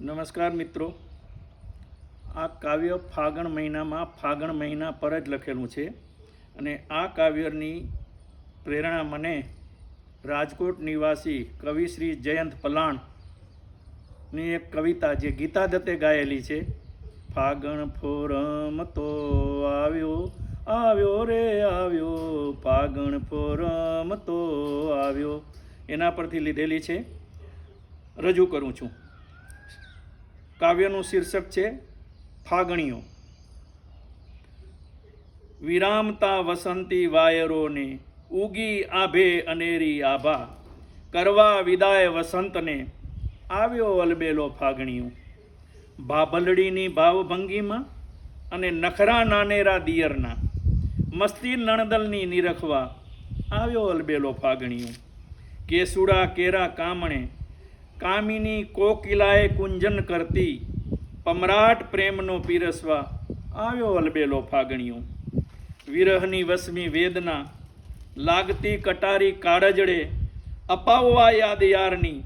નમસ્કાર મિત્રો. આ કાવ્ય ફાગણ મહિનામાં ફાગણ મહિના પર જ લખેલું છે અને આ કાવ્યની પ્રેરણા મને રાજકોટ નિવાસી કવિ શ્રી જયંત પલાણની એક કવિતા જે ગીતા દત્તે ગાયેલી છે. ફાગણ ફોરમ તો આવ્યો આવ્યો રે, આવ્યો. ફાગણ ફોરમ તો આવ્યો. એના પરથી લીધેલી છે. રજૂ કરું છું. કાવ્યનું શીર્ષક છે ફાગણીઓ. વિરામતા વસંતી વાયરોને ઉગી આભે અનેરી આભા. કરવા વિદાય વસંતને આવ્યો અલબેલો ફાગણીઓ. ભાભલડીની ભાવભંગીમાં અને નખરા નાનેરા દિયરના. મસ્તી નણદલની નિરખવા આવ્યો અલબેલો ફાગણીઓ. કેસુડા કેરા કામણે કામિની કોકિલાએ કુંજન કરતી પમરાટ પ્રેમનો પીરસવા આવ્યો અલબેલો ફાગણિયો વિરહની વસમી વેદના લાગતી કટારી કાળજડે અપાવવા યાદ યારની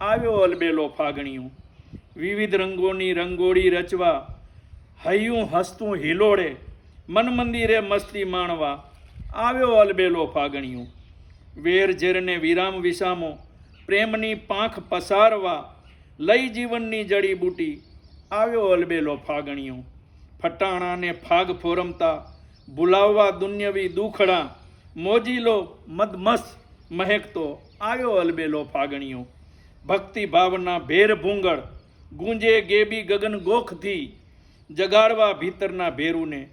આવ્યો અલબેલો ફાગણીઓ. વિવિધ રંગોની રંગોળી રચવા હૈયું હસતું હિલોડે મન મંદિરે મસ્તી માણવા આવ્યો અલબેલો ફાગણીઓ. વેર ઝેરને વિરામ વિસામો પ્રેમની પાંખ પસારવા લઈ જીવનની જડીબૂટી આવ્યો અલબેલો ફાગણિયો. ફટાણાને ફાગ ફોરમતા, ભૂલાવવા દુન્યવી દુખડા, મોજીલો મદમસ મહેકતો, આવ્યો અલબેલો ફાગણિયો. ભક્તિ ભાવના ભેર ભૂંગળ, ગુંજે ગેબી ગગન ગોખથી, જગાડવા ભીતરના ભેરુને,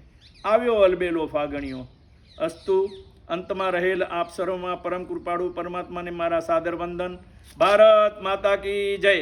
આવ્યો અલબેલો ફાગણિયો. અસ્તુ અંતમાં રહેલ આપ સર્વમાં પરમ કૃપાળુ પરમાત્માને મારા સાદર વંદન. ભારત માતા કી જય.